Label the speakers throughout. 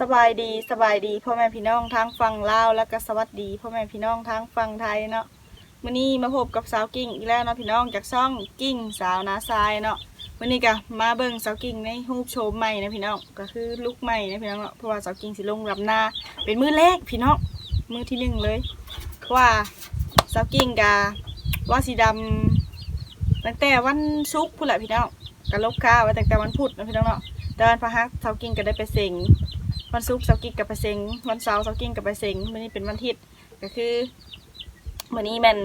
Speaker 1: สบายดีสบายดีพ่อแม่พี่น้องทางฝั่งลาวแล้วก็สวัสดีพ่อแม่พี่น้องทางฝั่งไทยเนาะมื้อนี้มาพบกับสาวกิ่งอีกแล้วเนาะพี่น้องจากช่องกิ่งสาวนาทรายเนาะมื้อนี้ก็มาเบิ่งสาวกิ่งในรูปโฉมใหม่นะพี่น้องก็คือลุกใหม่นะพี่น้องเนาะเพราะว่าสาวกิ่งสิลงรับหน้าเป็นมื้อแรกพี่น้องมื้อที่หนึ่งเลยเพราะว่าสาวกิ่งกะว่าสีดำตั้งแต่วันศุกร์พุ่นแหละพี่น้องก็ลบข้าวไว้ตั้งแต่วันพุธนะพี่น้องเนาะแต่วันพฤหัสสาวกิ่งก็ได้ไปเซ็ง วันศุกร์เสาร์กิจกับไปเซ็งวันเสาร์เสาร์กิจกับไปเซ็งวันนี้เป็นวันอาทิตย์ก็คือวันนี้แม่น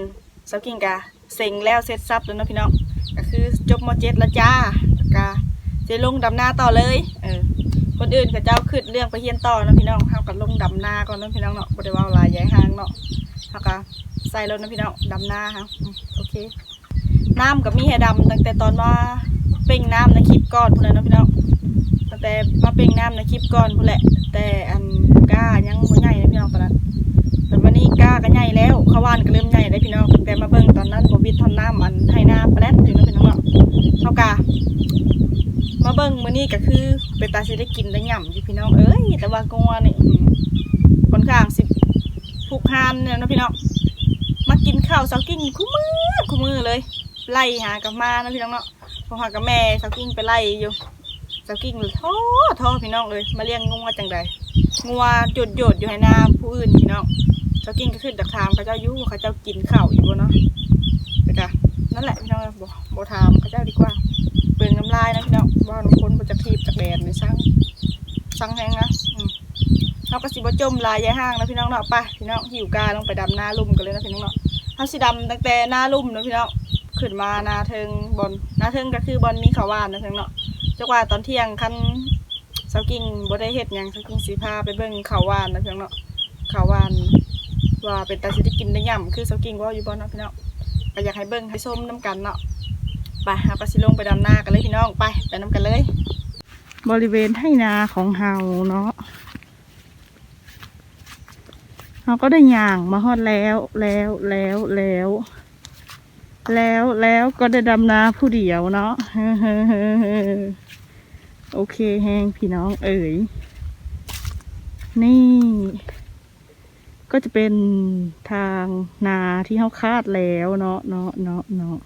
Speaker 1: เสาร์กิจกับเซ็งแล้วเสร็จซับแล้วเนาะพี่น้องก็คือจบมเจ็ดแล้วจ้าก็จะลงดำหน้าต่อเลยเออคนอื่นเขาเจ้าขึ้นเรื่องไปเฮียนต่อนะพี่น้องเขาก็ลงดำหน้าก่อนนะพี่น้องเนาะบ่ได้ว่าหลายใหญ่ห้างเนาะเขาก็ใส่รถนะพี่น้องดำหน้าค่ะโอเคน้ำกับมีให้ดำตั้งแต่ตอนว่าเป่งน้ำในคลิปก่อนพุ่นเลยนะพี่น้องตั้งแต่มาเป่งน้ำในคลิปก่อนพุ่แหละ แต่อันก้ายังบ่ใหญ่นะพี่น้องตอนนั้นแต่วันนี้ก้าก็ใหญ่แล้วเขาวานก็เริ่มใหญ่ได้พี่น้องแต่มาเบิ่งตอนนั้นบ่วิดทอนน้ำอันให้น้ำแปลดอยู่เนาะพี่น้องเนาะเฮากะมาเบิ่งมื้อนี้ก็คือเป็นตาสิได้กินได้หย่ำอยู่พี่น้องเอ้ยแต่ว่างัวนี่ค่อนข้างสิผูกหานเนี่ยนะพี่น้องมากินข้าวเสากิ้งคู่มือคู่มือเลย ไล่หากับมานะพี่น้องเนาะพอหากับแม่เสากิ้งไปไล่อยู่ สกิ้งท้อท้อพี่น้องเลยมาเลี้ยงงัวจังใดงัวหยดหยดอยู่ให้น้ำผู้อื่นพี่น้องสกิ้งก็ขึ้นจากถามเขาเจ้ายุ่เขาเจ้ากินข้าวอยู่บ่เนาะแต่กะนั่นแหละพี่น้องบ่บ่ถามเขาเจ้าดีกว่าเปลืองน้ำลายนะพี่น้องว่าบางคนบ่จะทีบจากแดดเลยสั่งสั่งแห้งนะเขาก็สิบ่จมลายยายห้างนะพี่น้องเนาะไปพี่น้องหิวกาลงไปดำหน้าลุ่มกันเลยนะพี่น้องเนาะเขาสิดำตั้งแต่หน้าลุ่มนะพี่น้องขึ้นมาหนาเทิงบนหนาเทิงก็คือบอลมีขาวหวานนะพี่น้องเนาะ จักว่าตอนเที่ยงคันเสากิ่งบ่ได้เฮ็ดหยังเสากิ่งสีพาไปเบิ่งข้าวหวานนะพี่น้องเนาะข้าวหวานว่าเป็นตาสิได้กินได้ย่ำคือเสากิ่งว่าอยู่บ่เนาะพี่น้องก็อยากให้เบิ่งให้ส้มน้ำกันเนาะไปหาปลาสิลงไปดำนากันเลยพี่น้องไปไปน้ำกันเลย บริเวณให้นาของเฮาเนาะเฮาก็ได้ย่างมาฮอดแล้วแล้วแล้วแล้ว แล้วแล้วก็ได้ดำนาผู้เดียวเนาะ โอเคแฮงพี่น้องเอ๋ย นี่ ก็จะเป็นทางนาที่เขาคาดแล้วเนาะเนาะเนาะเนาะ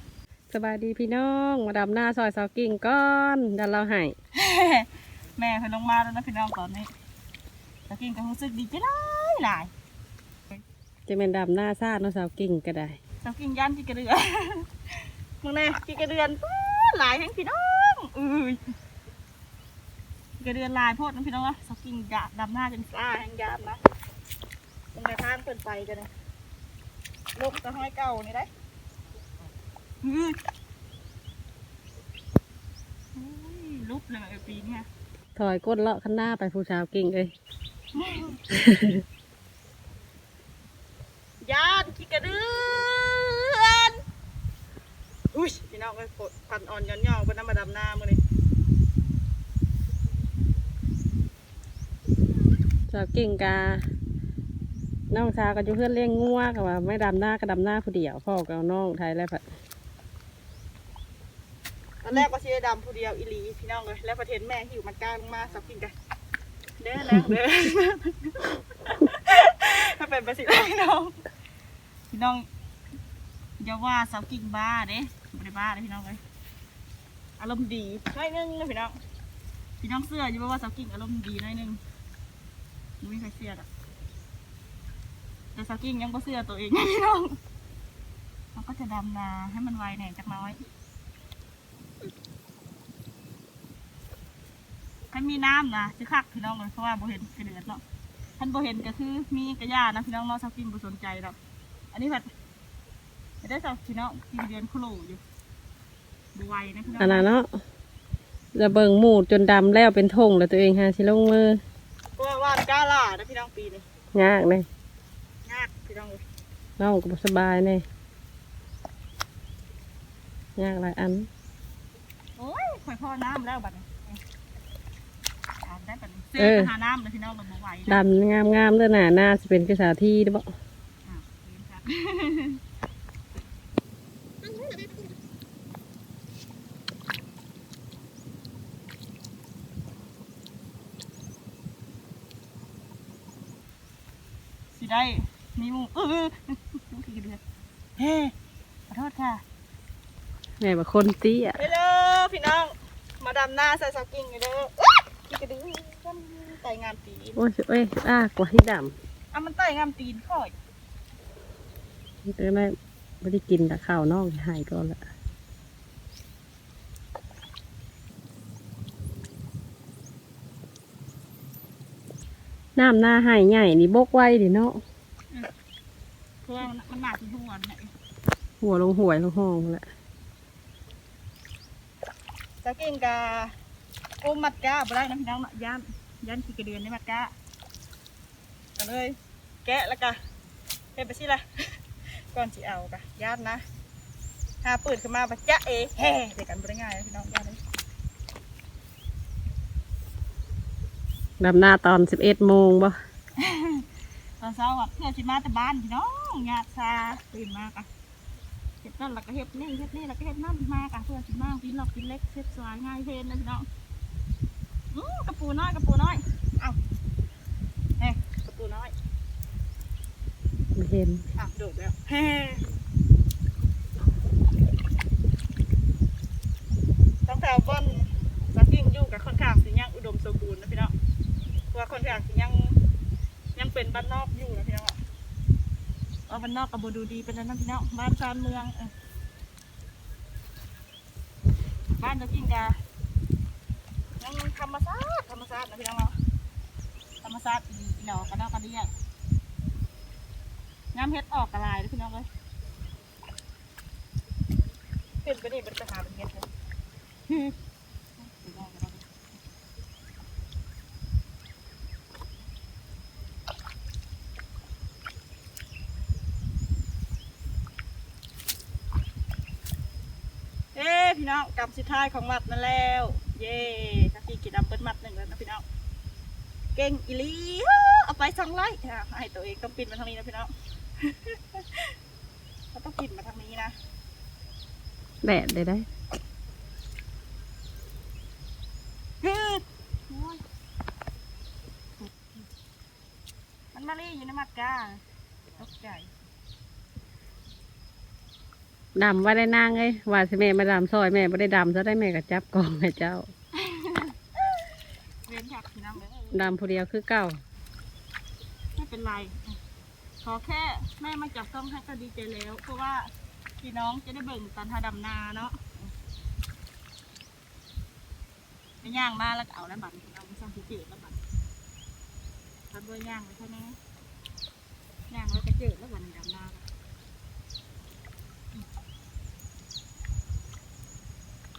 Speaker 2: สบายดีพี่น้อง มาดำหน้าซอยสาวกิ่งก้อนดันเราให้
Speaker 1: แม่เพิ่นลงมาแล้วนะพี่น้องตอนนี้ตะกินก็รู้สึกดีใจหลายหลาย
Speaker 2: จะเป็นดำหน้าซาดเนาะสาวกิ่งก็ได้
Speaker 1: ตะกินย่านที่กระเดือนมึงแน่ที่กระเดือนป๊าดหลายแห่งพี่น้องอือที่ กระเดือนลายโพดนะพี่น้องเนาะสกินยาดำหน้าจนซ่าแห่งยามนะมึงในทางเพิ่นไปกันเลยลบตะห้อยเก่านี่ได้ลุบเลยปีนี้
Speaker 2: ถอยก้นเลาะข้างหน้าไปผู้สาวกิ่งเอ้ย
Speaker 1: ยานขี้กระเดือนอุ้ยพี่น้องเอ้ยฝนพันอ่อนย้อนย่องเป็นน้ำมาดำหน้ามือนี่
Speaker 2: สาวกิ่งกา น้องสาวก็อยู่เพื่อนเลี้ยงงัวกับว่าไม่ดำหน้าก็ดำหน้าผู้เดียวพ่อกับน้องไทยแล้วผัด
Speaker 1: ตอนแรกว่าสิได้ดำผู้เดียวอีหลีพี่น้องเลยแล้วประเทศแม่หิวมันกล้าลงมาสับกินกันเด้อแล้วเด้อถ้าเป็นภาษีไรน้องพี่น้องอย่าว่าสาวกิ่งบ้าเด้ไม่ได้บ้าเลยพี่น้องเลยอารมณ์ดีน้อยนึงนะพี่น้องพี่น้องเสื้ออยู่ว่าสาวกิ่งอารมณ์ดีน้อยนึง ไม่มีใครเสื้อหรอกแต่สาวกิ่งยังก็เสื้อตัวเองพี่น้องเราก็จะดำนาให้มันไวหน่อยจักน้อยถ้ามีน้ำนะจะคักพี่น้องเลยเพราะว่าโบเห็นกระเดือดเนาะท่านบ่เห็นก็คือมีกระยานะพี่น้องเนาะสักกินบ่สนใจหรอกอันนี้แบบจะได้สักพี่น้องกินเดือนโคโลอยู่ดูไวนะพี่น้อง
Speaker 2: อันนั้นเนาะจะเบิ่งหมูดจนดำแล้วเป็นทงแล้วตัวเองฮะสิลงมือ
Speaker 1: เพราะว่าว่านกล้าล่านะพี่น้องปีนี้
Speaker 2: ยากเลย
Speaker 1: ยากพี่น้องเลย
Speaker 2: น้องก็บ่สบายเลยยากหลายอัน
Speaker 1: โอ้ยข่อยพ่อน้ำแล้วบัดนี้อาบได้บัดนี้เซ่ไปหาน้ำเลยพี่น้องเราบ่ไหวนะ
Speaker 2: ดำงามๆเด้อหน้าหน้าสิเป็นกระสาที่ได้อบ่
Speaker 1: อ้าวเห็นครับ ได้มีหมูเออขี้กระเดือนเฮ้ขอโทษค่ะ
Speaker 2: แม่ว่าคนเตี้ย
Speaker 1: เฮลโหลพี่น้อง มาดำหน้าใส่สกิ้งอยู่เด้อขี้กระเดือนไต่งามตีน
Speaker 2: โอ้ยเอ้ยอ้ากว่าที่ด
Speaker 1: อะมันไต่งามตีนค่อยำ
Speaker 2: ก็ได้ไม่ได้กินแต่ข้าวนอกหายก่อนละ น้ำหน้าหายใหญ่นี่บกไว้ดิเนาะ
Speaker 1: เพราะว่ามันมันหนาที่หัวเนี่ย
Speaker 2: หัวลงหวยลงห้องแหละ
Speaker 1: สกิ้งกาโอ้มัดก้าบ่ได้นะพี่น้องเนาะย่านย่านขี้กระเดือนในมัดก้าก็เลย แกะแล้วก็เฮ็ดไปสิล่ะก่อนสิเอากะย่านนะหาปืนขึ้นมาปะจ๊ะเอแฮ่เด็กกันบ่ได้ง่ายนะพี่น้องย่านเลย
Speaker 2: ดำหน้าตอนสิบเอ็ดโมงบ่
Speaker 1: ตอนเช้าอะเพื่อนสิมาแต่บ้านพี่น้องญาติซาตื่นมากะเฮ็ดนั่นแล้วก็เฮ็ดนี่เฮ็ดนี่แล้วก็เฮ็ดนั่นมากะเพื่อนสิมากินหลอกกินเล็กเฮ็ดสวยง่ายเพลนนะพี่น้องอื้อกระปูน้อยกระปูน้อยเอ้าเฮ้กระปูน้อย
Speaker 2: ไม่เห็น
Speaker 1: อะโดดแล้วเฮ้ตั้งแต่บอนสักกิ้งอยู่กับค่อนข้างสิยังอุดมสมบูรณ์นะพี่น้องเพราะว่าค่อนข้างสิยังยังเป็น บ้านนอกอยู่นะพี่น้องเอาบ้านนอกกับบูดูดีเป็นแล้วนะพี่น้องบ้านชานเมืองเออบ้านเจ้ากิ้งกายังธรรมชาติธรรมชาตินะพี่น้องเนาะธรรมชาติอีอีหนอกันเนาะกันดีอะน้ำเฮ็ดออกกระลายเลยพี่น้องเลยเป็นไปนี่เป็นไปหาเป็นเฮ็ดเลยพี่น้องกันเนาะเอ้ พี่น้องกำสุดท้ายของมัดนั่นแล้ว เย่ถ้าพี่กินดำเปิ้ลมัดหนึ่งแล้วนะพี่น้องเก่งอีหลีเอาไปสองไร่อะให้ตัวเองต้องปิดมาทางนี้นะพี่น้องเขาต้องปิดมาทางนี้นะ
Speaker 2: แดดได้ได้
Speaker 1: ฮึดโอ้ยมันมาลี่อยู่ในมัดกาตกใจ
Speaker 2: ดำว่าได้นางเลยว่าสิแม่มาดำซอยแม่ไม่ได้ดำซะได้แม่ก็จับกองให้เจ้า
Speaker 1: เวียนหักพี่น้องเลย
Speaker 2: ดำผู้เดียวคือเก่า
Speaker 1: ไม่เป็นไร ขอแค่แม่มาจับต้องให้ก็ดีใจแล้ว เพราะว่าพี่น้องจะได้เบิ่งตอนทาดำนาเนาะไปย่างมาแล้วก็เอาแล้วบัตรพี่น้องไม่ต้องพิเศษแล้วบัตรทำด้วยย่างไว้เท่านี้ย่างแล้วก็เจอแล้วบัตรดำนา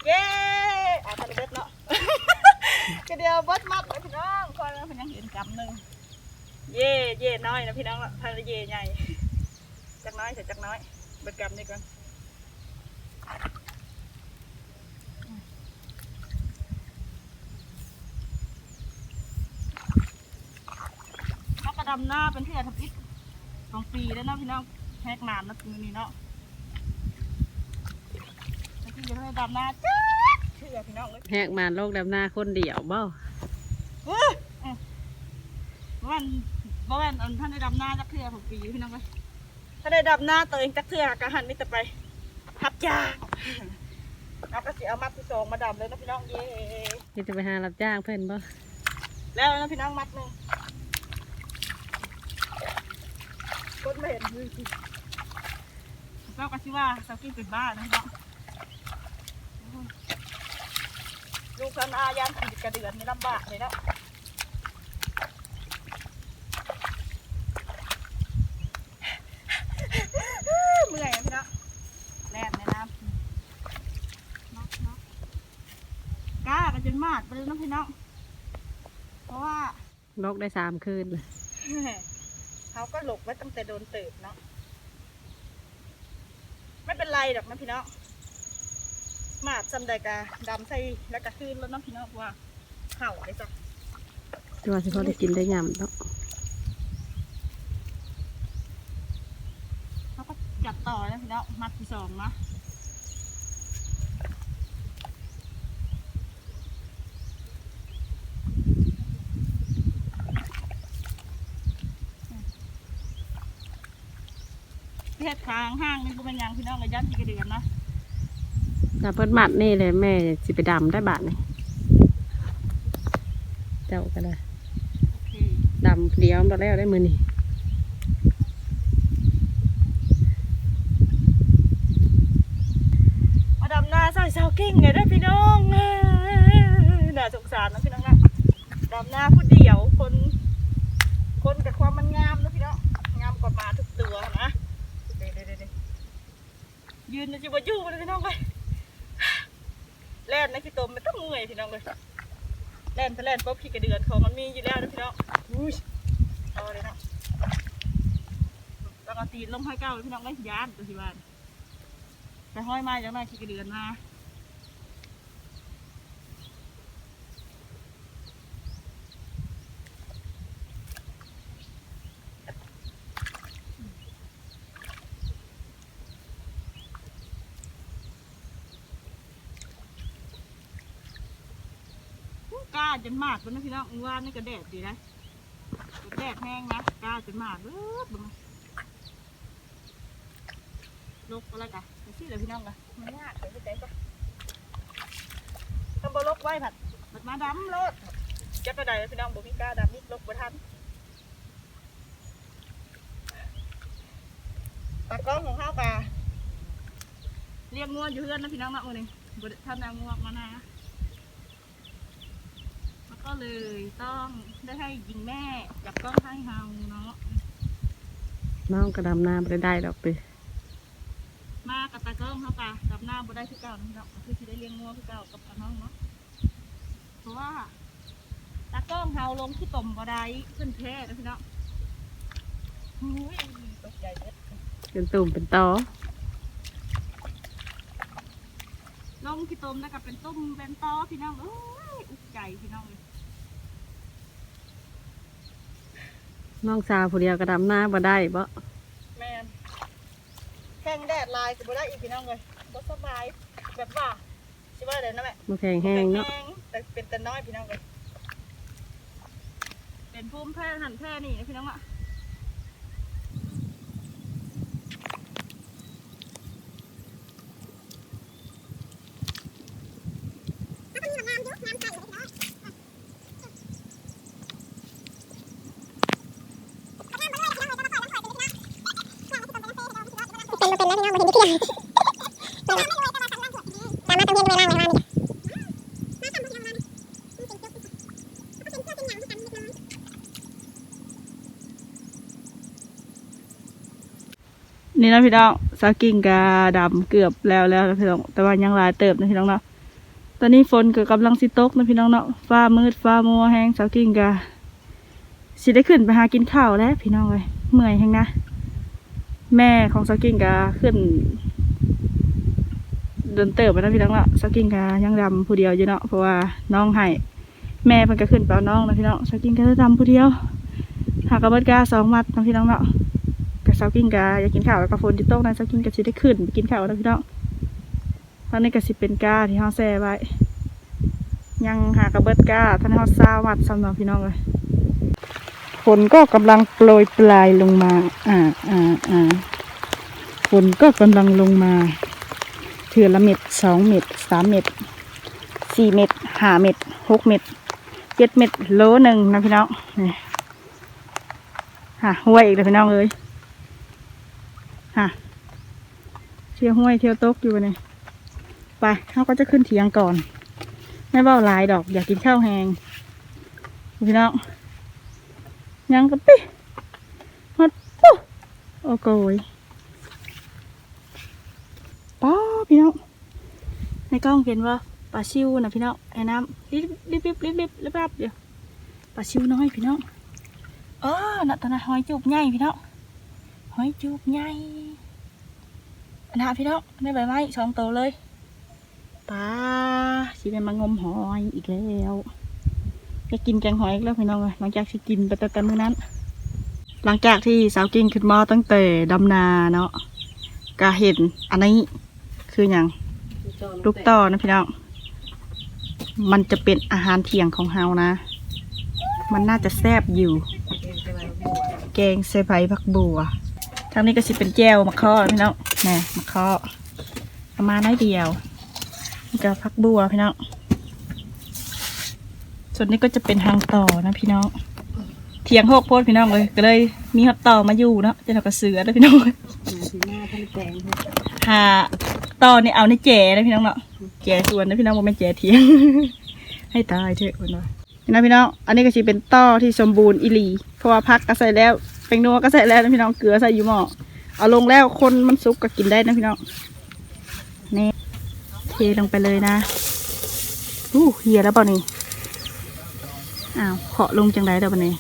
Speaker 1: เย้อาทะเลเบ็ดเนาะก็เดียวเบดมัดเลยพี่น้องคอยแล้วพี่น้องเห็นกำหนึ่งเย่เย่น้อยนะพี่น้องละพันละเย่ใหญ่จักน้อยเสร็จจักน้อยเบิดกำนี่ก่อนพักกระดำหน้าเป็นเพื่อทำอิฐสองปีแล้วเนาะพี่น้องแพกนานนะทีนี้เนาะแล้วที่จะได้ดำหน้าจ้าเชื่อพี่น้องเลย
Speaker 2: แหกมานโลกดำหน้าคนเดียวเบ้า
Speaker 1: อื้ออื้อบ่แม่นบ่แม่นอันท่านได้ดำหน้าจักเทื่อของปีพี่น้องเลยถ้าได้ดำหน้าตัวเองจักเทื่อกะหันมิตรไปหับยางเอาก็สิเอามัดที่สองมาดำเลยนะพี่น้องเย่
Speaker 2: ที่จะไปหารับจ้างเพื่อนบ่
Speaker 1: แล้วนะพี่น้องมัดหนึ่งคนไม่เห็นมือสิเจ้าก็ชิว่าสาวกิ้งเป็นบ้านะพี่น้อง ลูกคันอายานขีดกระเดือนนี่ลำบากเลยเนาะเมื่อยอะพี่เนาะแล่นในน้ำนักนักกล้ากันจนมาดไปเลยเนาะพี่น้องเพราะว่า
Speaker 2: โลกได้สามคืนเลย
Speaker 1: เขาก็หลบไว้ตั้งแต่โดนเติบเนาะไม่เป็นไรหรอกนะพี่น้อง มาดจำได้กาดำใส่แล้วก็คืนแล้วเนาะพี่น้องเพราะว่าเข่าเลยจ้ะ
Speaker 2: ที่ว่าสิเขาได้กินได้ยำเนาะ
Speaker 1: เขาก็จับต่อนะพี่น้องมัดที่สองนะเฮ็ดค้างห้างนี่บ่เป็นหยังพี่น้องก็ยันที่กระเดือนนะ
Speaker 2: ถ้าเพิ่นมัดนี่เลยแม่สิไปดำได้บาทนี่เจ้าก็ได้
Speaker 1: โอเค
Speaker 2: ดำเดียวมาแล้วได้มือนี่
Speaker 1: มาดำนาใส่เสากิ้งไงได้อพี่น้องน่าสงสารนะพี่น้องนะดำนาผู้เดียวคน คนกับความมันงามนะพี่น้องงามกว่าหมาทุกตัวนะเด้ๆๆยืนจะมาอยู่เลยพี่น้องไป แล่นนะพี่ตมมันต้องเมื่อยพี่น้องเลยแล่นไปแล่นปุ๊บพี่กระเดือนของมันมีอยู่แล้วนะพี่น้องอุ้ยเอาเลยนะแล้วก็ตีนลงให้เก้าเลยพี่น้องไม่ยานตัวที่บ้านไปห้อยไม้จังหนขี้กระเดือนมา กล้าจนมากเลยนะพี่น้องว่านี่ก็แดดดีนะแดดแห้งนะกล้าจนมากเบิดเบึงลกอะไรกันไปสิเลยพี่น้องกันมันยากเลยเข้าใจปะทำบลกไว้ผัดผัดมาดำโลดจะกระไดพี่น้องบ่มีก้าดำนี่ลกบ่ทันตากล้องของข้าวกาเรียกง่วนอยู่เพื่อนนะพี่น้องนะโอ้นี่บ่ท่านเอาง่วงมานะ ก็เลยต้องได้ให้ยิงแม่จับกล้องให้เฮาเนาะ
Speaker 2: น้องก็ดำนาไม่ได้ดอกไป
Speaker 1: มากับตากล้องเขากะกับหน้าบ่ได้คือเก่านะพี่น้องคือสิได้เลี้ยงงัวคือเก่ากับน้องเนาะเพราะว่าตากล้องเฮาลงที่ต่มบ่ได้ขึ้นแพ้นะพี่น้องอุ้ยตกใจเด็ด
Speaker 2: เป็นตุ่มเป็นตอ
Speaker 1: ลงที่ต่มแล้วก็เป็นตุ้มเป็นตอพี่น้องเอ้ยอุกใจพี่น้องเลย
Speaker 2: น้องสาวผู้เดียวก็ดำนาบ่ได้บ่
Speaker 1: แมนแข้งแดดลายก็บ่ได้อีกพี่น้องเลยบ่สบายแบบว่าสิว่าเดี๋ยวนะแม่
Speaker 2: มาแข็งแห้งเนาะ
Speaker 1: แห้งแต่เป็นแต่น้อยพี่น้องเลยเป็นภูมิแพ้หันแพ้นี่นะพี่น้องอะ
Speaker 3: เป็นมาเป็นแล้วพี่น้องมาเห็นที่ที่ไหนตามมาต้องเย็นเวลาเวลานี่
Speaker 1: นี่นะพี่น้องสากิ่งกาดำเกือบแล้วแล้วนะพี่น้องแต่ว่ายังหลายเติบนะพี่น้องเนาะตอนนี้ฝนก็กำลังสิตกนะพี่น้องเนาะฟ้ามืดฟ้ามัวแห้งสากิ่งกาสิได้ขึ้นไปหากินข้าวแล้วพี่น้องเลยเมื่อยแห้งนะ แม่ของสากิ่งกาขึ้นเดินเติบไปนะพี่น้องเนาะสากิ่งกายังดำผู้เดียวอยู่เนาะเพราะว่าน้องให้แม่เพิ่นก็ขึ้นไปเอาน้องนะพี่น้องสากิ่งกาจะดำผู้เดียวหากระเบิดกาสองมัดนะพี่น้องเนาะ เซากินกาอยากกินข้าวแล้วก็ฝนที่ตกนะเซากินก็สิได้ขึ้นไปกินข้าวนะพี่น้องตอนนี้ก็สิเป็นกาที่เฮาแซ่ไว้ ยังหากระเบิดกาท่านเฮาซาวัดสำหรับพี่น้องเลยฝนก็กำลังโปรยปลายลงมา อ่าอ่าอ่าฝนก็กำลังลงมาเถือละเม็ดสองเม็ดสามเม็ดสี่เม็ดห้าเม็ดหกเม็ดเจ็ดเม็ดโลหนึ่งนะพี่น้องนี่ฮะห้วยอีกแล้วพี่น้องเอ้ย ฮะเที่ยวห้วยเที่ยวตกอยู่เนี่ยไปเขาก็จะขึ้นเถียงก่อน ไม่เบ้าลายดอก อยากกินข้าวแหงพี่น้องยังกะปิฮอดปุ๊โอ้โกยป้าพี่น้องในกล้องเห็นว่าปลาชิวนะพี่น้องไอ้น้ำริบริบริบริบริบริบเดี๋ยวปลาชิวน้อยพี่น้องเออน่ะตอนนั้นหอยจูบใหญ่พี่น้อง หอยจูบใหญ่นหาพี่น้องได้ใบไม้สองตัวเลยปลาสิเป็นมางมหอยอีกแล้วจะกินแกงหอยอีกแล้วพี่น้องเลยหลังจากที่กินไปแต่แต่มื้อนั้น หลังจากที่สาวกิ้งขึ้นมาตั้งแต่ดำนาเนาะก็เห็นอันนี้คืออย่างลูกต่อนะพี่น้องมันจะเป็นอาหารเที่ยงของเฮานะ มันน่าจะแซ่บอยู่ แกงใส่ใบผักบัวาางนี้ก็สิเป็นแก้วมะข้อพี่น้องแหน่มะข้อประมาณน้อยเดียวนี่ก็พักบัวพี่น้องส่วนนี้ก็จะเป็นทางต่อนะพี่น้องเทียงหกโพดพี่น้องเลยก็เลยมีฮอตต่อมาอยู่เนาะจะทำกับเสือนะพี่น้อง
Speaker 2: สีหน้าท่านแตง
Speaker 1: หาต่อนี่เอาในแจนะพี่น้องเนาะแจส่วนนะพี่น้องโมเป็นแจเทียง ให้ตายเถอะคนว่านี่นะพี่น้อง อันนี้ก็จะเป็นต่อที่สมบูรณ์อีหลี เพราะว่าพักก็ใส่แล้ว เป็นนัวก็ใส่แล้วนะพี่น้องเกลือใส่อยู่หม้อเอาลงแล้วคนมันสุกก็กินได้นะพี่น้องนี่เทลงไปเลยนะอู้เหียแล้วเปล่านี่อ้าวเคาะลงจังไรเดี๋ยวบันนี้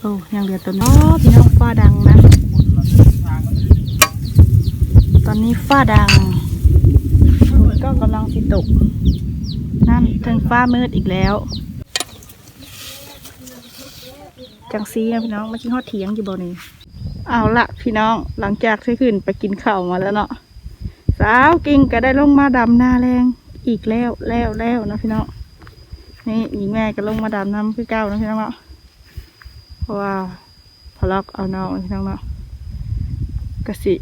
Speaker 1: โอ้ยังเหลือตัวนี้อ๋อพี่น้องฟ้าดังนะตอนนี้ฟ้าดังฝนก็กำลังสิตก นั่นถึงฟ้ามืดอีกแล้ว จังซีนะพี่น้องมาชิฮอดเถียงอยู่บ่นี่เอาละพี่น้องหลังจากที่ขึ้นไปกินข้าวมาแล้วเนาะสาวกิ่งก็ได้ลงมาดำหน้าแรงอีกแล้วแล้วแล้วนะพี่น้องนี่หญิงแม่ก็ลงมาดำน้ำคือเก้านะพี่น้องเนาะเพราะว่าพล็อกเอาน้องพี่น้องเนาะกะสิ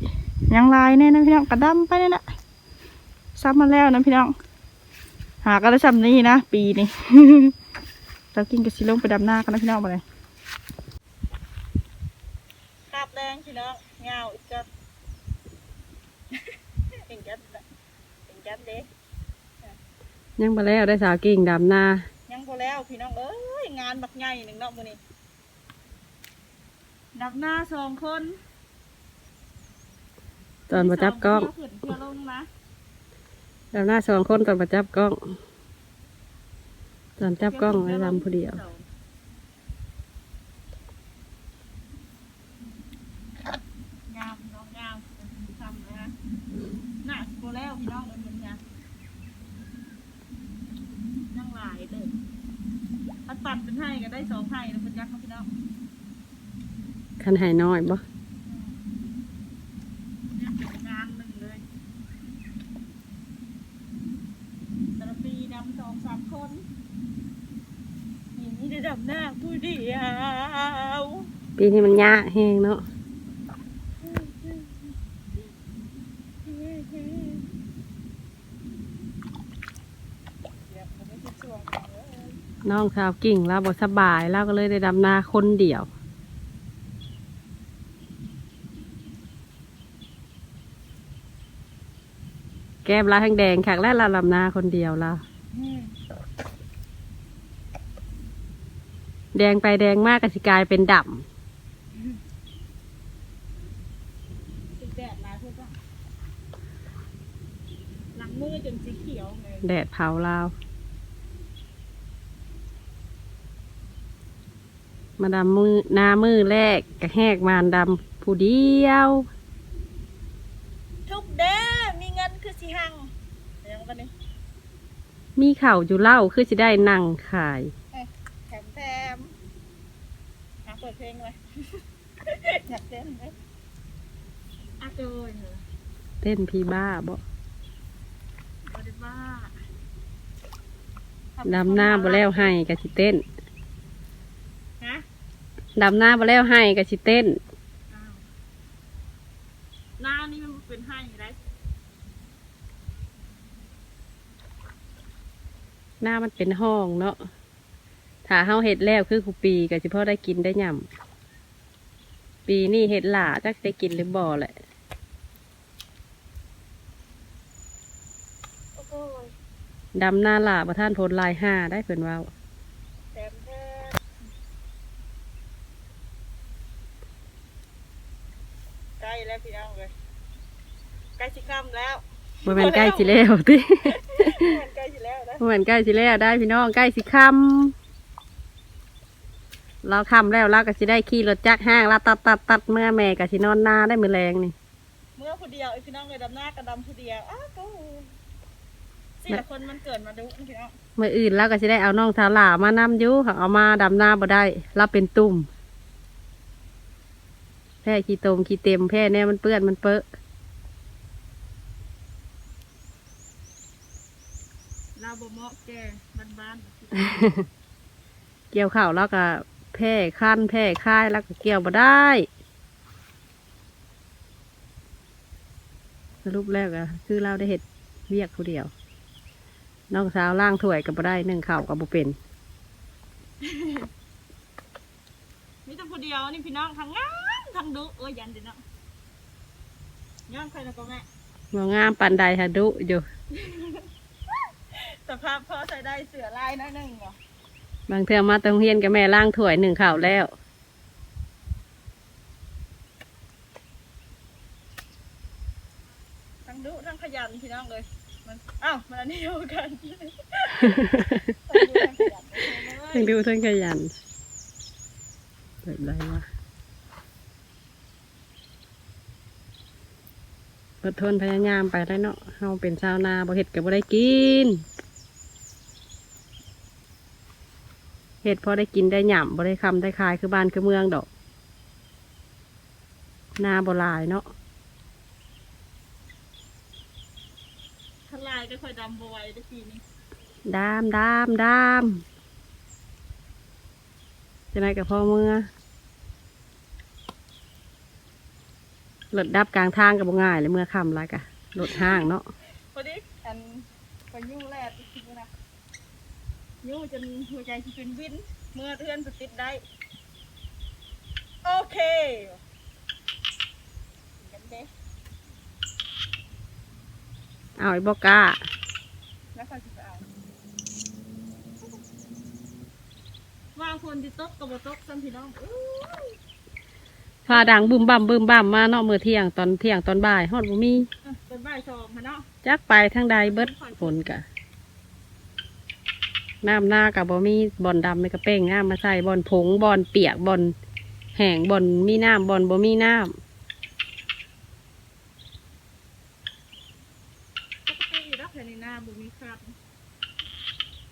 Speaker 1: ยังลายแน่นะพี่น้องกระดำไปนี่แหละซ้ำมาแล้วนะพี่น้อง หาก็ได้ซ้ำนี้นะปีนี้เรากินกระสิลงไปดำหน้ากันนะพี่น้องมาเลยคาบแดงพี่น้องเงาอีกจัดเป็นจัดเป็นจัดเด้
Speaker 2: ยังมาแล้วได้สาวกิ่งดำนา
Speaker 1: ยังพอแล้วพี่น้องเอ้ยงานบักใหญ่หนึ่งเนาะมื้อนี้ดำหน้าสองคน
Speaker 2: ตอนประจับกล้อง
Speaker 1: เพื่อนเพื่อลงนะ
Speaker 2: ดำนาสองคนตอนประจับกล้อง ตอนจับกล้องไว้ดำผู้เดียว
Speaker 1: งามพี่น้องงามทำนะฮะน่าสิโบแล้วพี่น้องเอิญมันเนี่ยนั่งหลายเลยถ้าตัดเป็นให้ก็ ได้สองให้แล้วเป็นยักษ์ครับพี่น้อง
Speaker 2: คันหายน้อยบ่
Speaker 1: เนี่ยเป็นงานหนึ่งเลยแต่ละปีดำสองสามคนนี่นี่ได้ดำหน้าผู้เดียว
Speaker 2: ปีนี้มันยากแห้งเนาะ
Speaker 1: เดี๋ยวผมไม่ใช่ช่วงของเลย
Speaker 2: น้องสาวกิ่งเราบอกสบายเราก็เลยได้ดำนาคนเดียว แก้มลาทั้งแดงขักและลาลำนาคนเดียวเรา
Speaker 1: อืม
Speaker 2: แดงไปแดงมากก็สิกลายเป็นด
Speaker 1: ติดแดดมาเพื่อนปะหลังมือจนสีเขียวเลยำ
Speaker 2: แดดเผาเรา มาดำมือหนามือแรกกระแหกมานดำผู้เดียว
Speaker 1: ทุกเด้อมีเงินคือสิหังเดี๋ยวกันนี่
Speaker 2: มีเข่าวอยู่เล่าคือสิได้นั่งขาย
Speaker 1: แถมแถมอะเปิดเพลงเลยอยากเต้นไหมอะเจอเหรอ
Speaker 2: เต้นพี่บ้าบ่
Speaker 1: บอดี้บ้า
Speaker 2: ดำหน้าบ่แล้วให้กะสิเต้น
Speaker 1: ฮะ
Speaker 2: ดำหน้าบ่แล้วให้กะสิเต้น
Speaker 1: อ้าวหน้านี่มันเป็นให้ไร
Speaker 2: หน้ามันเป็นห้องเนาะถ้าเฮาเห็ดแล้วคือคูปีก็สิพอได้กินได้ย่ำปีนี้เห็ดหล่าจักได้กินหรือบ่แหละ
Speaker 1: โอ้โห
Speaker 2: ดำหน้าหล่าประท่านโพลลายห้าได้เพิ่นเว่า
Speaker 1: แถมแถมใกล้แล้วพี่น้องเลย ใกล้สิค่ำแล้ว
Speaker 2: บ่แม่นใกล้สิแล้วติ
Speaker 1: ใกล้สิแล้วนะ
Speaker 2: บ่แม่นใกล้สิแล้วได้พี่น้องใกล้สิค่ำเราค่ำแล้วเราก็สิได้ขี่รถจักรห้างลาตัดตัดตัดเมื่อแม่ก็สินอนนาได้มื้อแรงนี่
Speaker 1: เมื่อผู้เดียวไอ้พี่น้องเลยดำหน้ากระดำผู้เดียวอ้าวก็สี่ละคนมันเกิดมาดูพี่น้อง
Speaker 2: มื่ออื่นเราก็จะได้เอาน้องทาหลามานำอยู่ค่ะเอามาดำหน้าบ่ได้เราเป็นตุ่มแพ้ขี้ตมขี้เต็มแพ้แน่มันเปื้อนมันเปอะ
Speaker 1: เราบ่เหมาะแกบ้าน
Speaker 2: เกี่ยวข้าวแล้วก็แพร่คันแพ่คายแล้วก็เกี่ยวบ่ได้สรุปแล้วก็คือเราได้เห็ดเวียกผู้เดียว น้องสาวล่างถ้วยกับบ่ได้นึ่งข้าวกับบ่เป็น
Speaker 1: มีแต่ผู้เดียวนี่พี่น้องทั้งงามทั้งดุโอ้ยยันเดี๋ยวนาะย้อนใครนะก็แม่
Speaker 2: บ่งามปันใดฮะดุอยู่
Speaker 1: สภาพพอใส่ได้เสือลายน้อยหนึ่งเหรอบา
Speaker 2: งเทื่อมาตรงเฮียนกับแม่ล่างถ้วยหนึ่งข้าวแล้ว
Speaker 1: ทั้งดุทั้งขยันพี่น้องเลยมันอ้าวมันอันเดียวกันทั้งดุทั้งขยันเลย
Speaker 2: ทั้งดูทั้งขยันแบบไรวะอดทนพยายามไปได้เนาะเฮาเป็นชาวนาบ่เห็ดก็บ่ได้กิน เห็ดพอได้กินได้หย่ำบ่ได้คำได้คายคือบ้านคือเมืองดอกนาบ่หลายเนาะ
Speaker 1: ทลายก็ค่อยดำบวยได้ปีนี้
Speaker 2: ดามดามดามจะไหนกับพ่อเมื่อรถดับกลางทางกับบ่ง่ายเลยเมื่อคำไรกะรถห้างเนาะ
Speaker 1: พอดีอันไปยู่แรก ทีนะยู่จนหัวใจที่เป็นวิน เมื่อเพื่อนสติดได้ โอเคกันเด้
Speaker 2: เอาไอ้บอกล้า
Speaker 1: แล้วค่อยสิไปเอาว่าคนที่ตกกับบ่ตกซ้ำพี่น้องอู้ย
Speaker 2: พาดังบึมบั่มบึมบั่มมาเนาะมือเที่ยงตอนเที่ยงตอนบ่ายฮอดบ่มี
Speaker 1: อะเป็นบ่ายสองค่ะเนาะ
Speaker 2: จักไปทางใดเบิดฝนกะ น้ำหน้ากับบ่มีบอนดำไม่กระเป้งน้ำมาใส่บอนผงบอนเปียกบอนแห้งบอนมีน้ำบอนบ่มีน้ำ
Speaker 1: ปกติอยู่รับแผ่นในหน้าบุมีครับ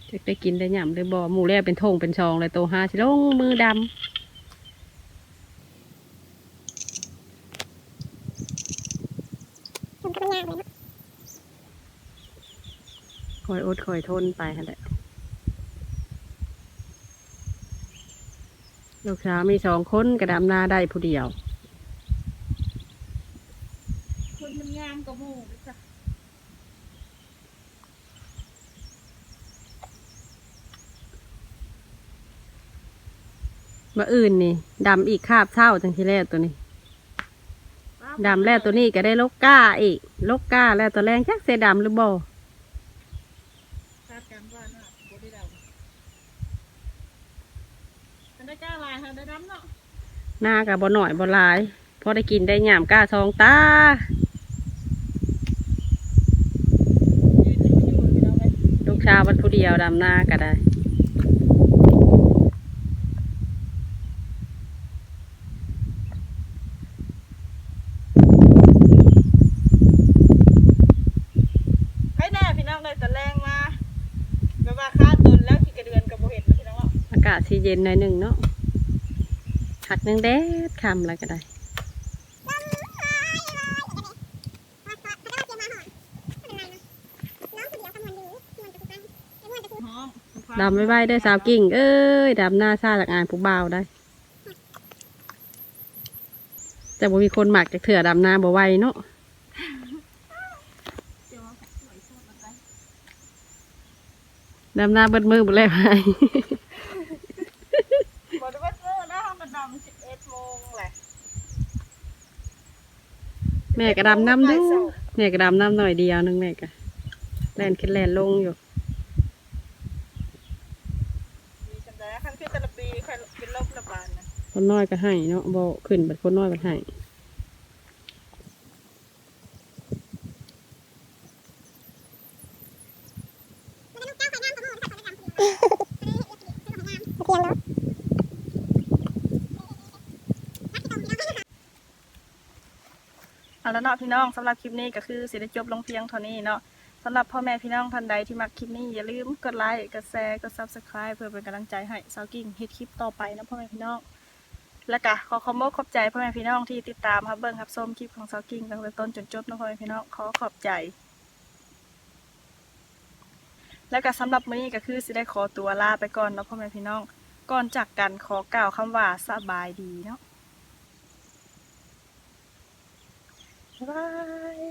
Speaker 2: จะได้กินได้หย่ำได้บ่หมูแรกเป็นทงเป็นชองเลยโตห้าสิลงมือด
Speaker 3: ทำกับมันยากเลยเนาะำ
Speaker 2: คอยอดคอยทนไปหั่นแหละ ลูกสาวมีสองคนกระดำนาได้ผู้เดียว
Speaker 1: คนมันงามกับหมูด้วยจ้ะ
Speaker 2: มาอื่นนี่ดำอีกคาบเท่าจังที่แรกตัวนี้ดำแล้วตัวนี้ก็ได้ลกก้าอีกลกก้าแล้วตัวแรงจักเสดำหรือบ่
Speaker 1: คาดการณ์ว่าน่าจะบ่ได้ดำมัน ได้กล้าลายค่ะได้ดำเนาะ
Speaker 2: หน้ากับบ่หน่อยบ่หลายพอได้กินได้หยามก้าซองตา
Speaker 1: ยืนอยู่พี่น้องเลย
Speaker 2: ลูกชาวบันผู้เดียวดำหน้าก็ได้
Speaker 1: ให้แน่พี่น้องเลยแต่แรงมาแบบว่าคาดตนแล้วกี่กระเดือนกับโบเห็นพี่น้องว่า
Speaker 2: อากาศสีเย็นหน่อยหนึ่งเนาะหักนึงแดดคำอะไรก็ได้
Speaker 1: หอม
Speaker 2: ดำไม่ไหวได้อสาวกิ่ง เอ้ยดำหน้าซาจากงานผู้บ่าวได้ แต่บ่มีคนหมักจากเถื่อดำหน้าบ่ไหวเนาะ
Speaker 1: เดี๋ยวสวยสดมาได้
Speaker 2: ดำหน้าเบิดมือบ่แล้วไป
Speaker 1: บอกได้ว่าเออนะมันดำสิบเอ็ดโมงแหละ
Speaker 2: แม่ก็ดำน้ำเดูแม่ก็ดำน้ำหน่อยเดียวนึงแม่ก็แลนขึ้นแลนลงอยู่
Speaker 1: มีจำได้ขั้นขึ้นแต่ละปีค่อยเป็นโรคระบาดนะ
Speaker 2: คนน้อยก็ให้เนาะบ่ขึ้นบัดคนน้อยก็ให้
Speaker 3: เทียงเนาะ
Speaker 1: เอา แล้วเนาะพี่น้องสำหรับคลิปนี้ก็คือสิได้จบลงเพียงเท่านี้เนาะสำหรับพ่อแม่พี่น้องท่านใดที่มักคลิปนี้อย่าลืมกดไลค์กดแชร์กด subscribe เพื่อเป็นกำลังใจให้สาวกิ้งเฮ็ดคลิปต่อไปนะพ่อแม่พี่น้อง แล้วก็ขอขอบคุณขอบใจพ่อแม่พี่น้องที่ติดตามครับเบิ้งครับส้มคลิปของสาวกิ้งตั้งแต่ต้นจนจบนะพ่อแม่พี่น้องขอขอบใจ แล้วก็สำหรับมื้อนี้ก็คือสิได้ขอตัวลาไปก่อนนะพ่อแม่พี่น้องก่อนจากกันขอกล่าวคำว่าสบายดีเนาะ Bye.